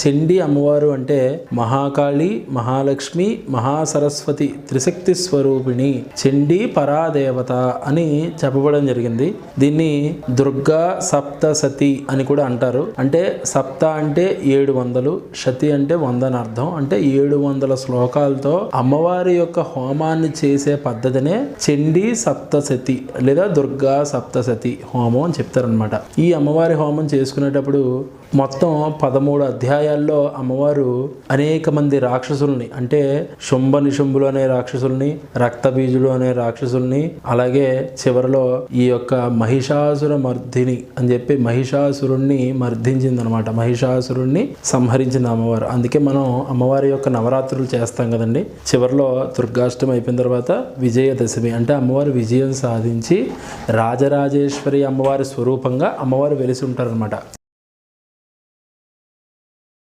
చండి అమ్మవారు అంటే మహాకాళి మహాలక్ష్మి మహాసరస్వతి త్రిశక్తి స్వరూపిణి చండీ పరాదేవత అని చెప్పబడడం జరిగింది. దీన్ని దుర్గా సప్తసతి అని కూడా అంటారు. అంటే సప్త అంటే ఏడు వందలు శతి అంటే వంద అని అర్థం అంటే ఏడు వందల శ్లోకాలతో అమ్మవారి యొక్క హోమాన్ని చేసే పద్ధతినే చండీ సప్తసతి లేదా దుర్గా సప్తసతి హోమం అని చెప్తారనమాట ఈ అమ్మవారి హోమం చేసుకునేటప్పుడు మొత్తం పదమూడు అధ్యాయం అధ్యాయాల్లో అమ్మవారు అనేక మంది రాక్షసుల్ని అంటే శుంభ నిశుంభులు అనే రాక్షసుల్ని రక్తబీజులు అనే రాక్షసుల్ని అలాగే చివరిలో ఈ యొక్క మహిషాసుర మర్దిని అని చెప్పి మహిషాసురుణ్ణి మర్దించింది అనమాట మహిషాసురుణ్ణి సంహరించింది అమ్మవారు. అందుకే మనం అమ్మవారి యొక్క నవరాత్రులు చేస్తాం కదండి. చివరిలో దుర్గాష్టమి అయిపోయిన తర్వాత విజయదశమి అంటే అమ్మవారు విజయం సాధించి రాజరాజేశ్వరి అమ్మవారి స్వరూపంగా అమ్మవారు వెలిసి ఉంటారనమాట.